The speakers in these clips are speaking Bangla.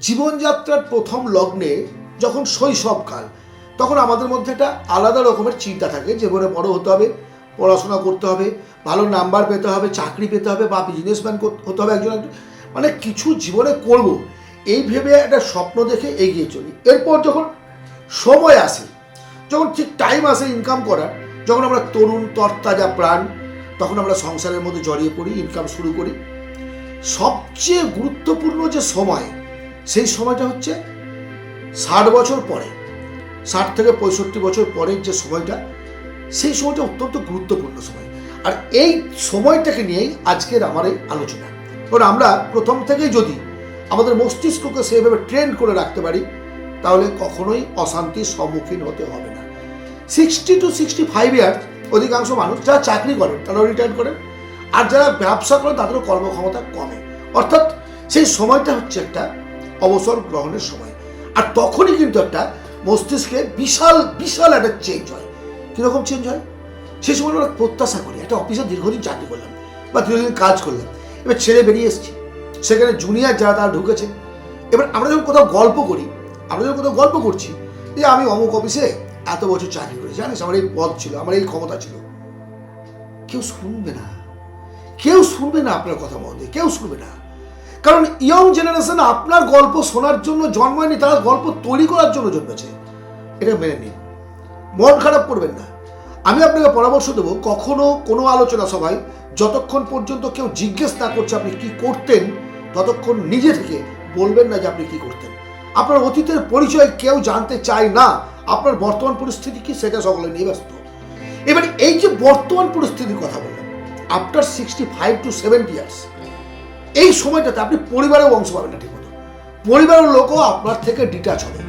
জীবনযাত্রার প্রথম লগ্নে যখন শৈশবকাল, তখন আমাদের মধ্যে একটা আলাদা রকমের চিন্তা থাকে যে জীবনে বড় হতে হবে, পড়াশোনা করতে হবে, ভালো নাম্বার পেতে হবে, চাকরি পেতে হবে বা বিজনেসম্যান হতে হবে একজন মানে কিছু জীবনে করব, এই ভেবে একটা স্বপ্ন দেখে এগিয়ে চলি। এরপর যখন সময় আসে, যখন ঠিক টাইম আসে ইনকাম করার, যখন আমরা তরুণ, তরতাজা প্রাণ, তখন আমরা সংসারের মধ্যে জড়িয়ে পড়ি ইনকাম শুরু করি। সবচেয়ে গুরুত্বপূর্ণ যে সময় সেই সময়টা হচ্ছে ষাট বছর পরে, ষাট থেকে পঁয়ষট্টি বছর পরের যে সময়টা, সেই সময়টা অত্যন্ত গুরুত্বপূর্ণ সময়। আর এই সময়টাকে নিয়েই আজকের আমার এই আলোচনা। কারণ আমরা প্রথম থেকেই যদি আমাদের মস্তিষ্ককে সেইভাবে ট্রেন করে রাখতে পারি, তাহলে কখনোই অশান্তির সম্মুখীন হতে হবে না। Sixty two sixty five year অধিকাংশ মানুষ যারা চাকরি করেন তারাও রিটায়ার করেন। আর যারা ব্যবসা করেন, তাদেরও কর্মক্ষমতা কমে। অর্থাৎ সেই সময়টা হচ্ছে একটা অবসর গ্রহণের সময়। আর তখনই কিন্তু একটা মস্তিষ্কে বিশাল বিশাল একটা চেঞ্জ হয়। কীরকম চেঞ্জ হয়? সেই সময় আমরা প্রত্যাশা করি। একটা অফিসে দীর্ঘদিন চাকরি করলাম বা দীর্ঘদিন কাজ করলাম। এবার ছেড়ে বেরিয়ে এসেছি। সেখানে জুনিয়র যারা, তারা ঢুকেছে। এবার আমরা যখন কোথাও গল্প করি, আমরা যখন কোথাও গল্প করছি, যে আমি অমুক অফিসে এত বছর চাকরি করেছি। জানিস, আমার এই পদ ছিল, আমার এই ক্ষমতা ছিল। কেউ শুনবে না। কেউ শুনবে না আপনার কথা দিয়ে। কেউ শুনবে না। কারণ ইয়ং জেনারেশন আপনার গল্প শোনার জন্য জন্মায়নি তারা গল্প তৈরি করার জন্য জন্মেছে। এটা মেনে নিন। মন খারাপ করবেন না। আমি আপনাকে পরামর্শ দেবো, কখনো কোনো আলোচনা সভায় যতক্ষণ পর্যন্ত কেউ জিজ্ঞেস না করছে আপনি কি করতেন, ততক্ষণ নিজে থেকে বলবেন না যে আপনি কি করতেন। আপনার অতীতের পরিচয় কেউ জানতে চায় না, আপনার বর্তমান পরিস্থিতি কি সেটা সকলে নিয়ে ব্যস্ত। এবার এই যে বর্তমান পরিস্থিতির কথা বললাম after sixty five to seventy years এই সময়টাতে আপনি পরিবারেও অংশ পাবেন না ঠিকমতো। পরিবারের লোকও আপনার থেকে ডিটাচ হবে।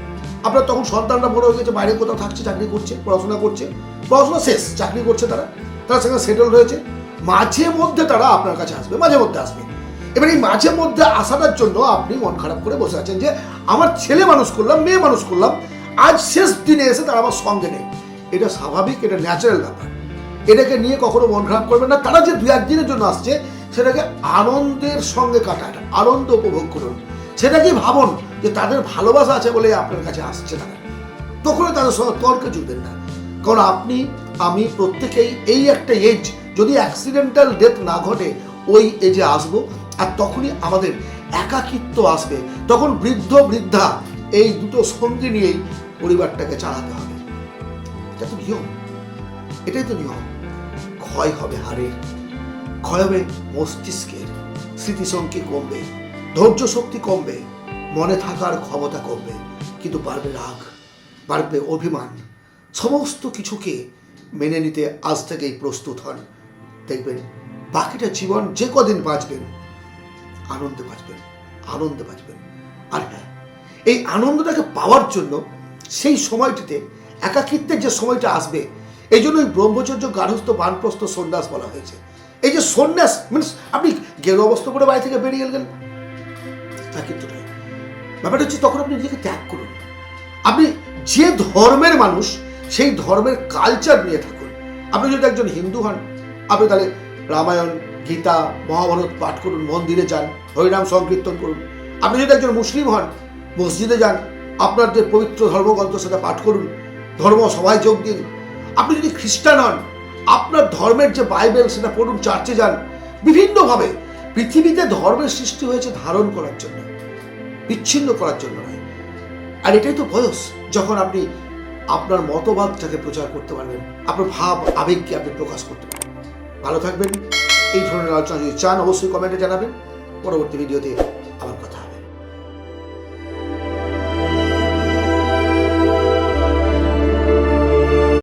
আপনার তখন সন্তানরা বড় হয়ে গেছে, বাইরে কোথাও থাকছে, চাকরি করছে, পড়াশোনা করছে। পড়াশোনা শেষ, চাকরি করছে তারা। তারা সেখানে সেটেল হয়েছে। মাঝে মধ্যে তারা আপনার কাছে আসবে, মাঝে মধ্যে আসবে। এবার এই মাঝে মধ্যে আসাটার জন্য আপনি মন খারাপ করে বসে আছেন যে, আমার ছেলে মানুষ করলাম, মেয়ে মানুষ করলাম, আজ শেষ দিনে এসে তারা আমার সঙ্গে নেই। এটা স্বাভাবিক, এটা ন্যাচারাল ব্যাপার। এটাকে নিয়ে কখনো মন খারাপ করবেন না। তারা যে দু একদিনের জন্য আসছে সেটাকে আনন্দের সঙ্গে কাটান, আনন্দ উপভোগ করুন। সেটাকে ভাবুন যে তাদের ভালোবাসা আছে বলে আপনার কাছে আসছে তারা তখনই তাদের সঙ্গে তর্কে জুড়বেন না। কারণ আপনি, আমি প্রত্যেকেই এই একটা এজ যদি অ্যাক্সিডেন্টাল ডেথ না ঘটে, ওই এজে আসব আর তখনই আমাদের একাকিত্ব আসবে। তখন বৃদ্ধ বৃদ্ধা এই দুটো সঙ্গী নিয়েই পরিবারটাকে চালাতে হবে। এটা তো নিয়ম। এটাই তো নিয়ম। ক্ষয় হবে হাড়ের ক্ষয় হবে মস্তিষ্কের স্মৃতিশক্তি কমবে ধৈর্য শক্তি কমবে, মনে থাকার ক্ষমতা কমবে, কিন্তু বাড়বে রাগ, বাড়বে অভিমান। সমস্ত কিছুকে মেনে নিতে আজ থেকেই প্রস্তুত হন। দেখবেন, বাকিটা জীবন যে কদিন বাঁচবেন, আনন্দে বাঁচবেন আনন্দে বাঁচবেন। আর হ্যাঁ এই আনন্দটাকে পাওয়ার জন্য সেই সময়টিতে একাকিত্বের যে সময়টা আসবে, এই জন্যই ব্রহ্মচর্য গার্হস্থ বানপ্রস্থ সন্ন্যাস বলা হয়েছে। এই যে সন্ন্যাস মিনস আপনি গেরু অবস্থা করে বাড়ি থেকে বেরিয়ে গেলেন। তা কিন্তু নয়। ব্যাপারটা হচ্ছে তখন আপনি নিজেকে ত্যাগ করুন। আপনি যে ধর্মের মানুষ, সেই ধর্মের কালচার নিয়ে থাকুন। আপনি যদি একজন হিন্দু হন, আপনি তাহলে রামায়ণ, গীতা, মহাভারত পাঠ করুন, মন্দিরে যান, হরিনাম সংকীর্তন করুন। আপনি যদি একজন মুসলিম হন, মসজিদে যান, আপনার যে পবিত্র ধর্মগ্রন্থ সেটা পাঠ করুন, ধর্ম সভায় যোগ দিন। আপনি যদি খ্রিস্টান হন আপনার ধর্মের যে বাইবেল, সেটা পড়ুন, চার্চে যান। বিভিন্নভাবে পৃথিবীতে ধর্মের সৃষ্টি হয়েছে ধারণ করার জন্য, বিচ্ছিন্ন করার জন্য নয়। আর এটাই তো বয়স, যখন আপনি আপনার মতবাদটাকে প্রচার করতে পারবেন, আপনার ভাব, আবেগকে আপনি প্রকাশ করতে পারবেন। ভালো থাকবেন, এই ধরনের আলোচনা যদি চান, অবশ্যই কমেন্টে জানাবেন। পরবর্তী ভিডিওতে